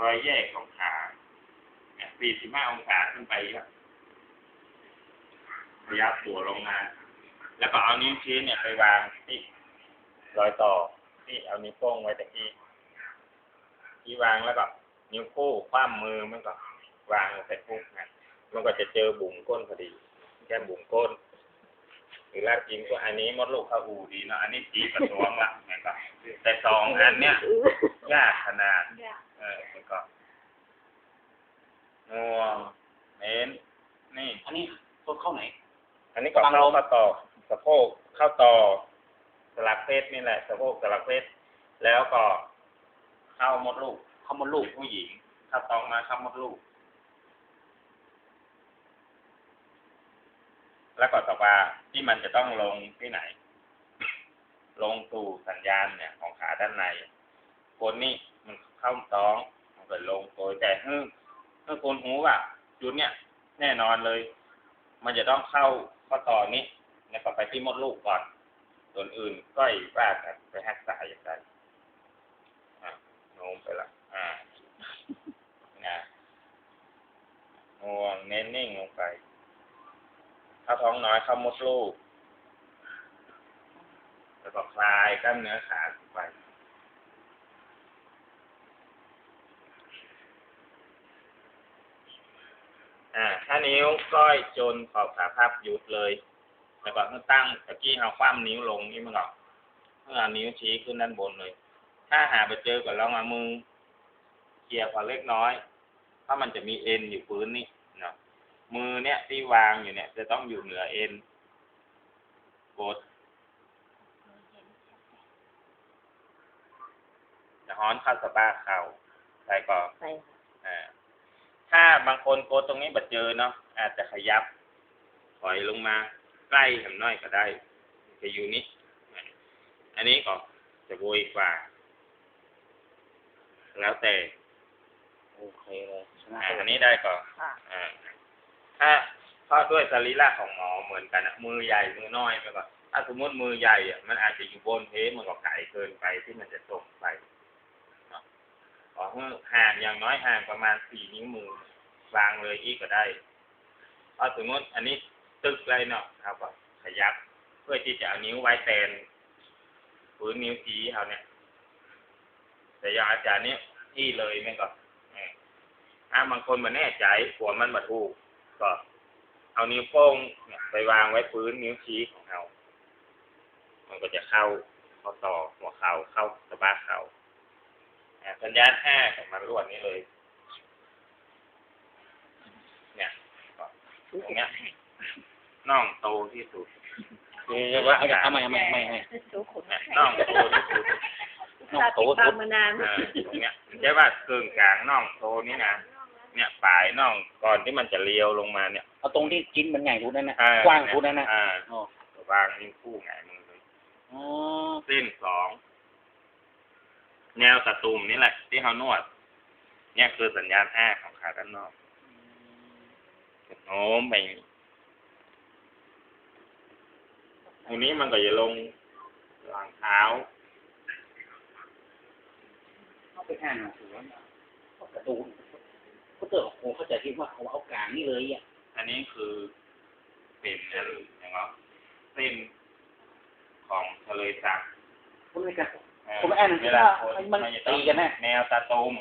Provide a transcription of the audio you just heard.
รอยแยกของขาเนี่ย45องศาขึ้นไปครับระยะตัวลงมา แล้วก็เอานิ้วชี้เนี่ยไปวางที่รอยต่อที่เอานิ้วโป้งไว้ตะกี้ที่วางแล้วก็นิ้วคู่คว่ำมือมันก็วางใส่ปุ๊บนะมันก็จะเจอบุ๋มก้นพอดีแค่บุ๋มก้นหรือแรกจริงก็อันนี้มดลูกเข้าอูดีเนาะอันนี้จีกระทรวงละมันก็แต่สองอันเนี้ยยากขนาดเออมันก็งวงเน้น นี่ อันนี้ต้นเข้าไหน อันนี้ก็เข้าเข้าต่อสะโพกเข้าต่อสลักเพศนี่แหละสะโพกสลักเพศแล้วก็เข้ามดลูกเข้ามดลูกผู้หญิงเข้าตองมาเข้ามดลูก แล้วก็ต่อมาที่มันจะต้องลงที่ไหน ลงสู่สัญญาณเนี่ยของขาด้านในคนนี่มัน เข้าท้องมันก็ลงโดยแต่เฮ้เมื่อคนหูว่าจุดเนี่ย แน่นอนเลย มันจะต้องเข้าข้อต่อนี้แล้วก็ไปที่มดลูกก่อน ส่วนอื่นก็อีกว่ากันไปรักษาอย่างไรอะโน้มไปละอ่านะงวงเน้นนิ่งลงไป ถ้าท้องน้อยเข้ามดลูกแล้วก็คลายกล้ามเนื้อขาไป อ่าถ้านิ้วก้อยจนขอบขาพับหยุดเลย แล้วก็ตั้งตะกี้เอาคว่ำนิ้วลงนี่มันก็เพื่อานิ้วชี้ขึ้นด้านบนเลย ถ้าหาไปเจอกับลองเอามือเกี่ยวพอเล็กน้อยเพรามันจะมีเอ็นอยู่พื้นนี่เนาะมือเนี่ยที่วางอยู่เนี่ย จะต้องอยู่เหนือเอ็นกดจะฮ้อนเข้าสะบ้าเข่าใส่ก่อน บางคนโกดตรงนี้บัดเจอเนาะอาจจะขยับ ถอยลงมาใกล้แหมน้อยก็ได้จะอยู่นี้ อันนี้ก็จะโวยกว่า แล้วแต่โอเคเลยชนะอ่าอันนี้ได้ก่อนค่ะอ่าถ้าเพราะด้วยสรีระของหมอเหมือนกันอะมือใหญ่มือน้อยไปก่อนถ้าสมมติมือใหญ่อะมันอาจจะอยู่บนเพมันก็ไกลเกินไปที่มันจะตกไปเนาะขอให้ห่างอย่างน้อยห่างประมาณสี่นิ้วมือ วางเลยอีกก็ได้เพราะสมมติอันนี้ตึกเลยเนาะครับก็ขยับ เพื่อที่จะเอานิ้วไว้แทนพื้นนิ้วชี้เขาเนี่ย แต่อย่างอาจารย์เนี่ยที่เลยแม่ก็ออถ้าบางคนมาแน่ใจหัวมันมาถูก ก็เอานิ้วโป้งเนี่ยไปวางไว้พื้นนิ้วชี้ของเรา มันก็จะเข้าเข้าต่อหัวเข่าเข้าสะบ้าเข่าอ่าสัญญาณห้าของมันรวดนี้เลย ก็ตรงเนี้ยน่องโตที่สุดเดี๋ยวว่าเอาเอาใหม่เอาใหม่เอาใหม่เอาใหม่ดูขนเนี่ยน่องโตที่สุดน้องโตติดตาสุมดมานานอ่าตรงเนี้ยไม่ใช่ว่ากึ่งกลางน่องโตนี่นะเนี่ยปลายน่องก่อนที่มันจะเลี้ยวลงมาเนี่ยเอาตรงที่จิ้นมันใหญ่พูดนั่นนะอ่กว้างพูดนั่นนะอ่าอ๋อวางนิ้วคู่ไงายมือเลยอ๋อเส้นสองแนวตะตุ่มนี่แหละ ที่เขานวด เนี่ยคือสัญญาณห้าของขาด้านนอก โน้มไปตรงนี้มันก็จะลงหลังเท้าเข้าไปอ่านหนังสือเขากระตูนเขาเตอร์โอ้เขาจะคิดว่าเขาเอากลางนี่เลยอะ อันนี้คือเป็นอันอย่างเงี้ยเส้นของทะเลสาบคุณไม่กันเอ่อผมอ่านหนังสือเวลาว่าคนมันจะต้องตีกันนะแนวตาตุ่ม